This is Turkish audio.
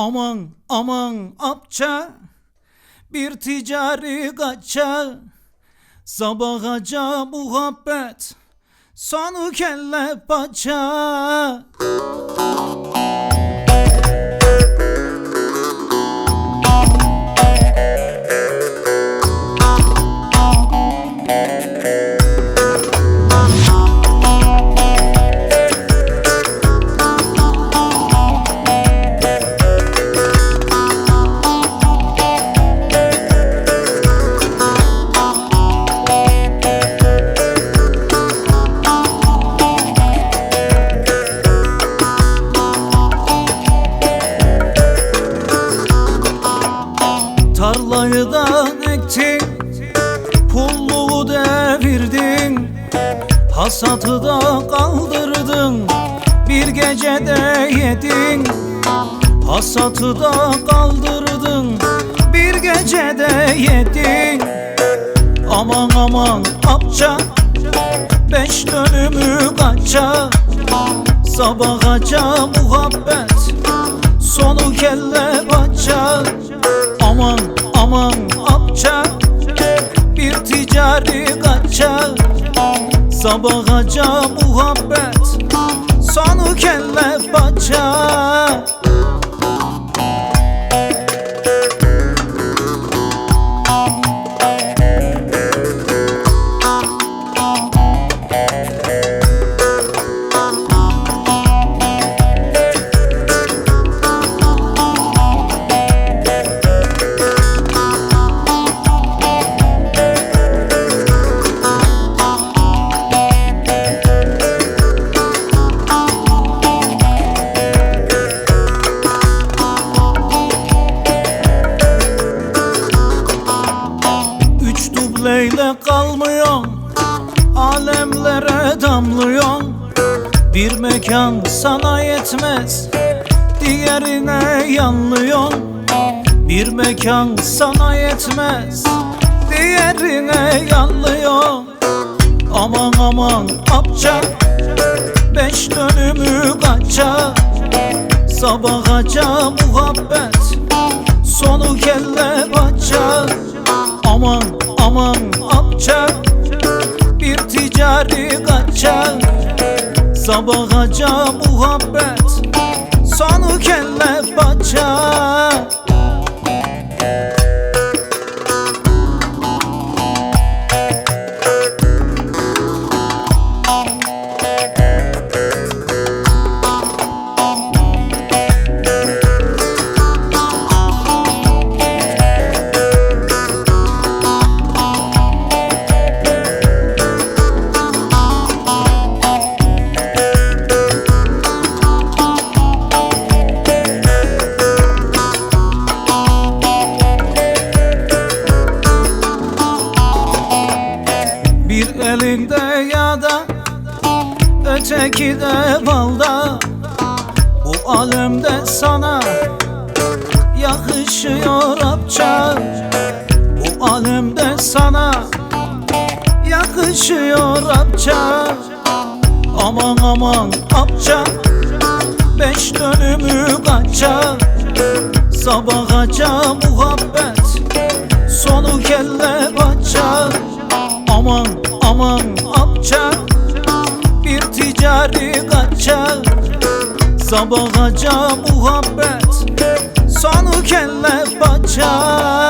Aman aman apça bir ticari kaça Sabahaca muhabbet. Sonu kelle paça Hasatı da kaldırdın Bir gecede yedin. Hasatı da kaldırdın Bir gecede yedin. Aman aman apça Beş dönümü kaça? Sabahaca muhabbet Sonu kelle paça Sabahaca muhabbet Sonu kelle paça dubleyle kalmıyorsun Alemlere damlıyorsun. Bir mekan sana yetmez Diğerine yanlıyorsun. Bir mekan sana yetmez Diğerine yanlıyorsun. Aman aman apça Beş dönümü kaça? Sabahaca muhabbet Sonu kelle paça apça Bir ticari kaça Sabahaca muhabbet Sonu kelle paça Bir elinde yağda Öteki de balda Bu alemde sana Yakışıyor apça. Bu alemde sana Yakışıyor apça. Aman aman apça Beş dönümü kaça? Sabahaca muhabbet Sonu kelle paça Aman aman apça Bir ticari kaça. Sabahaca muhabbet Sonu kelle paça